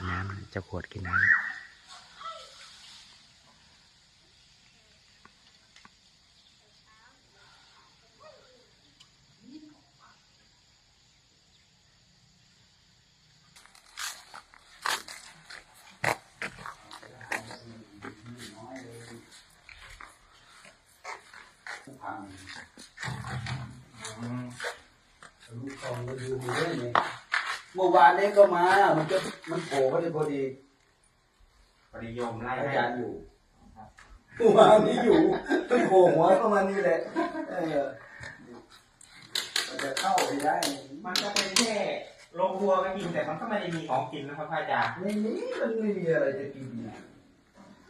กินน้ำเจ้าขวดกินน้ำ เรื่อยเนี่ยเมื่อวานนี้ก็มา มันจะมันโผล่มาได้พอดีปริยมไล่อาให้จารย์อยู่เมื่อวานนี้อยู่มันโผล่หัวเข้ามานี่แหละเออมันจะเข้าไปได้มันก็เป็นแค่โรงวัวก็กินแต่มันก็ไม่ได้มีของกินนะครับพระอาจารย์ไม่มีมันไม่มีอะไรจะกินนะ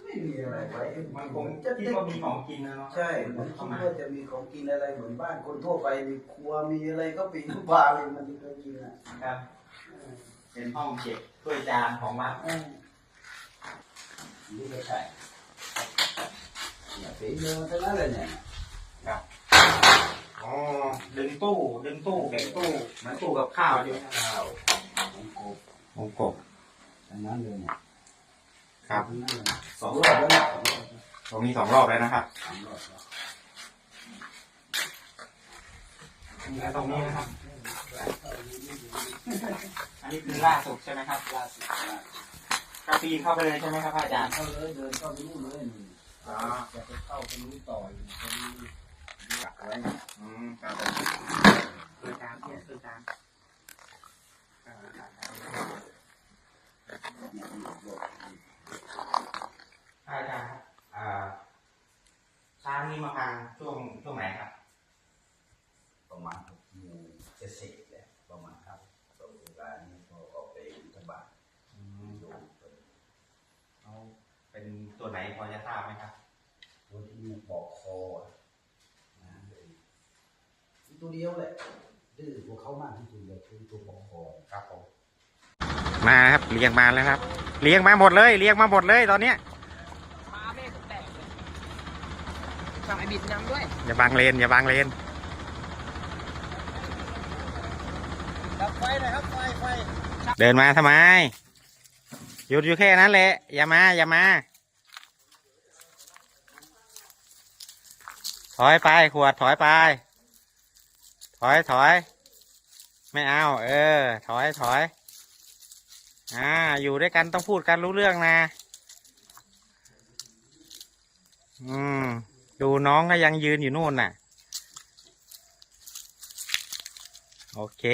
ไม่มีอะไรไว้มันคงจะคิดว่ามีของกินนะเนาะใช่มันคิดว่าจะมีของกินอะไรเหมือนบ้านคนทั่วไปมีครัวมีอะไรก็ปีนปลาเลยมันจะกินอะ ครับ เป็นห้องเก็บถ้วยจานของวัดเออนี่ก็ใช่เนี่ยฝีมือทั้งนั้นเลยเนี่ยอ๋อดึงตู้ดึงตู้เก็บตู้เหมือนตู้กับข้าวอยู่ข้าวของกบองกบทั้งนั้นเลยเนี่ยครับทั้งนั้นเลยสองรอบแล้วนะสองรอบแล้วตรงนี้สองรอบแล้วนะครับสามรอบแล้วแล้วตรงนี้นะครับ อันนี้คือล่าสุดใช่ไหมครับล่าสุดล่าสุดกระปีนเข้าไปเลยใช่ไหมครับพระอาจารย์เข้าเลยเดินเข้าไปนู่นเลยนี่อ๋อจะไปเข้าไปนู่นต่ออยู่พอดีดักไว้เนี่ยอืมครับเคยตามเนี่ยเคยตามพระอาจารย์ครับอ่าช้างนี่มาพังช่วงช่วงไหนครับ ประมาณหกโมงจะเสร็จแล้ว ประมาณครับตอนเวลานี้พอออกไปบิณฑบาตอืมดูเขาเป็นตัวไหนพอจะทราบไหมครับ ตัวที่มีปอกคออะนะเลยมีตัวเดียวแหละดื้อพวกเขามากที่สุดเลยคือตัวปอกคอครับผม มาครับเลี้ยงมาแล้วครับเลี้ยงมาหมดเลยเลี้ยงมาหมดเลยตอนเนี้ยมาแม่ผมแตกเลยสั่งไอ้บิดยังด้วยอย่าบังเลนอย่าบังเลน ดับไฟหน่อยครับไฟไฟเดินมาทำไม หยุดอยู่แค่นั้นแหละ อย่ามา อย่ามา ถอยไปขวดถอยไป ถอยถอย ไม่เอา เออ ถอยถอยอ่า อยู่ด้วยกันต้องพูดกันรู้เรื่องนะ อืม ดูน้องก็ยังยืนอยู่นู่นน่ะ โอเค